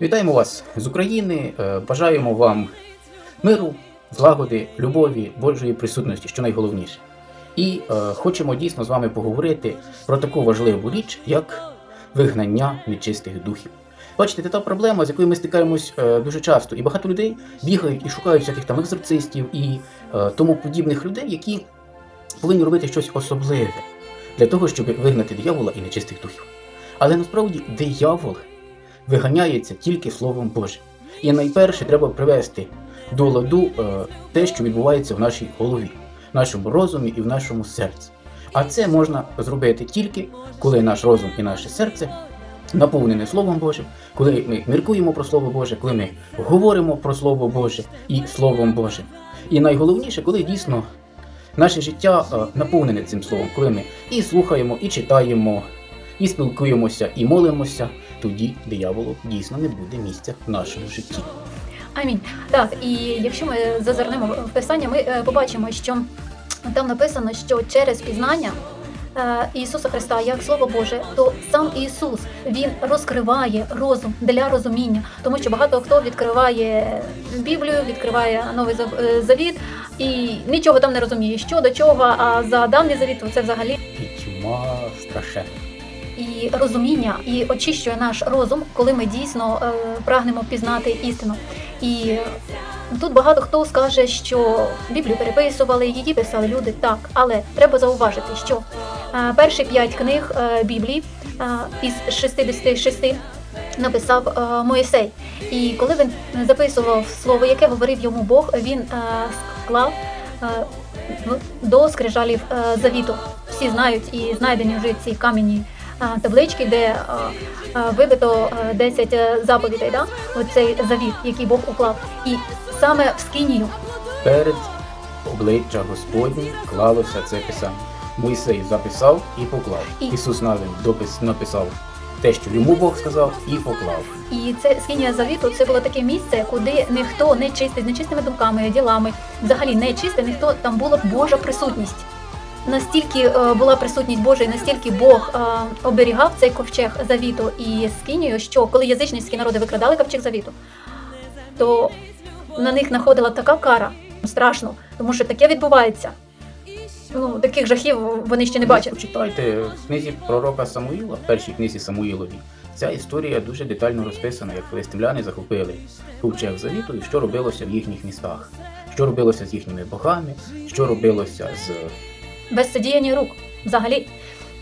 Вітаємо вас з України. Е, Бажаємо вам миру, злагоди, любові, Божої присутності, що найголовніше. І е, хочемо дійсно з вами поговорити про таку важливу річ, як вигнання нечистих духів. Бачите, це та проблема, з якою ми стикаємось е, дуже часто, і багато людей бігають і шукають всяких там екзорцистів і е, тому подібних людей, які повинні робити щось особливе для того, щоб вигнати диявола і нечистих духів. Але насправді диявол виганяється тільки Словом Божим. І найперше треба привести до ладу е, те, що відбувається в нашій голові, в нашому розумі і в нашому серці. А це можна зробити тільки, коли наш розум і наше серце наповнене Словом Божим, коли ми міркуємо про Слово Боже, коли ми говоримо про Слово Боже і Словом Божим. І найголовніше, коли дійсно наше життя е, наповнене цим словом, коли ми і слухаємо, і читаємо, і спілкуємося, і молимося, тоді дияволу дійсно не буде місця в нашому житті. Амінь. Так, і якщо ми зазирнемо в писання, ми е, побачимо, що там написано, що через пізнання е, Ісуса Христа як Слово Боже, то сам Ісус Він розкриває розум для розуміння, тому що багато хто відкриває Біблію, відкриває новий е, завіт і нічого там не розуміє, що до чого. А за давній завіт то це взагалі І тьма страшенна. І розуміння, і очищує наш розум, коли ми дійсно е, прагнемо пізнати істину. І тут багато хто скаже, що Біблію переписували, її писали люди так, але треба зауважити, що е, перші п'ять книг е, Біблії е, із 66 написав е, Моїсей. І коли він записував слово, яке говорив йому Бог, він е, склав е, до скрижалів е, завіту. Всі знають і знайдені вже ці кам'яні е, таблички, де е, е, вибито е, 10 е, заповідей, да? оцей завіт, який Бог уклав. І саме в Скинію Перед обличчя Господні клалося це писання. Мойсей записав і поклав. І- Ісус навин допис написав те, що йому Бог сказав, і поклав. І це скинія завіту це було таке місце, куди ніхто не чистий, з нечистими думками, ділами, взагалі не чистий, ніхто там була Божа присутність. Настільки е, була присутність Божа, і настільки Бог е, оберігав цей ковчег завіту і скинію, що коли язичницькі народи викрадали ковчег завіту, то на них находила така кара страшно, тому що таке відбувається. Ну, таких жахів вони ще не бачили. Почитайте в книзі пророка Самуїла, в першій книзі Самуїлові. Ця історія дуже детально розписана, як филистимляни захопили ковчег завіту і що робилося в їхніх містах, що робилося з їхніми богами, що робилося з без задіяння рук взагалі.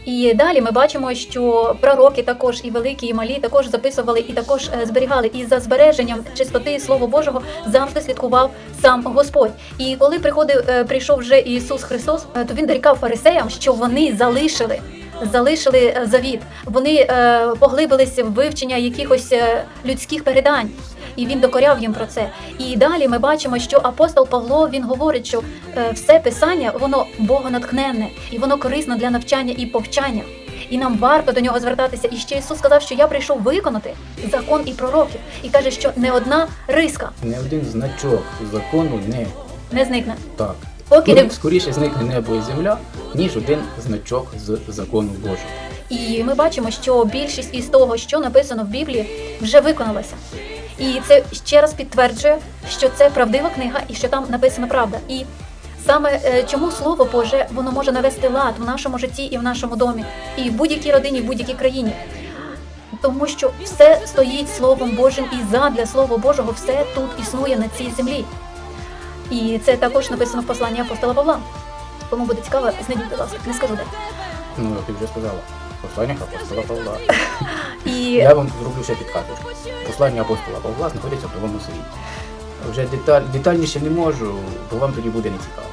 І далі ми бачимо, що пророки також і великі, і малі також записували і також е, зберігали. І за збереженням чистоти Слова Божого завжди слідкував сам Господь. І коли приходив, е, прийшов вже Ісус Христос, е, то він дорікав фарисеям, що вони залишили. Залишили завіт, вони поглибилися в вивчення якихось людських передань, і він докоряв їм про це. І далі ми бачимо, що апостол Павло він говорить, що е, все писання воно богонатхненне і воно корисно для навчання і повчання. І нам варто до нього звертатися. І ще Ісус сказав, що я прийшов виконати закон і пророків, і каже, що не одна риска не один значок закону не не зникне. так. Поки не Скоріше зникне небо і земля, ніж один значок з закону Божого. І ми бачимо, що більшість із того, що написано в Біблії, вже виконалася. І це ще раз підтверджує, що це правдива книга і що там написана правда. І саме е, чому слово Боже воно може навести лад в нашому житті і в нашому домі, і в будь-якій родині, в будь-якій країні. Тому що все стоїть Словом Божим, і задля Слова Божого все тут існує на цій землі. І це також написано в посланні апостола Павла. Кому буде цікаво, знайдіть, будь ласка, не скажу де. Ну, ти вже сказала. Послання апостола Павла. І Я вам зроблю ще підказочку. Послання апостола Павла знаходиться в Новому Завіті. Вже деталь, детальніше не можу, бо вам тоді буде нецікаво.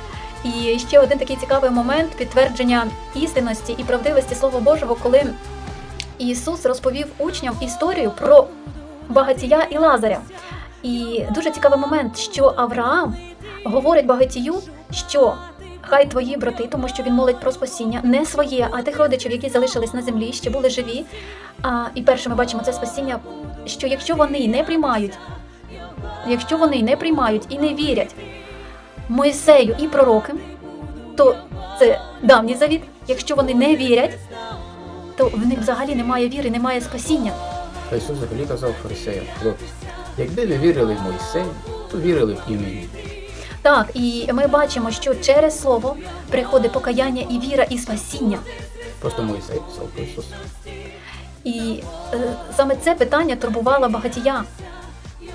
І ще один такий цікавий момент підтвердження істинності і правдивості Слова Божого, коли Ісус розповів учням історію про багатія і Лазаря. І дуже цікавий момент, що Авраам говорить багатію, що хай твої брати, тому що він молить про спасіння, не своє, а тих родичів, які залишились на землі, ще були живі. А, і перше ми бачимо це спасіння, що якщо вони не приймають, якщо вони не приймають і не вірять Моїсею і пророкам, то це давній завіт. Якщо вони не вірять, то в них взагалі немає віри, немає спасіння. А Ісус взагалі казав фарисеям, хлопці, якби ви вірили в Мойсея, то вірили б і мені. Так, і ми бачимо, що через слово приходить покаяння і віра, і спасіння. Просто Мойсей писав про Ісуса. І е, саме це питання турбувало багатія,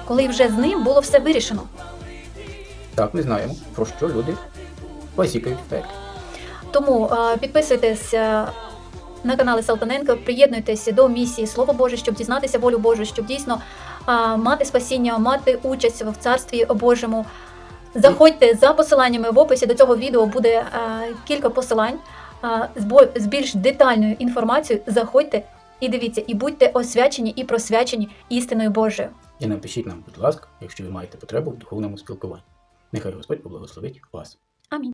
коли вже з ним було все вирішено. Так, ми знаємо, про що люди базікають в пеклі. Тому е, підписуйтесь е, на канали Салтаненко, приєднуйтесь до місії Слово Боже, щоб дізнатися волю Божу, щоб дійсно е, мати спасіння, мати участь в царстві Божому. Заходьте за посиланнями в описі до цього відео буде е, кілька посилань е, з більш детальною інформацією. Заходьте і дивіться, і будьте освячені і просвячені істиною Божою. І напишіть нам, будь ласка, якщо ви маєте потребу в духовному спілкуванні. Нехай Господь поблагословить вас.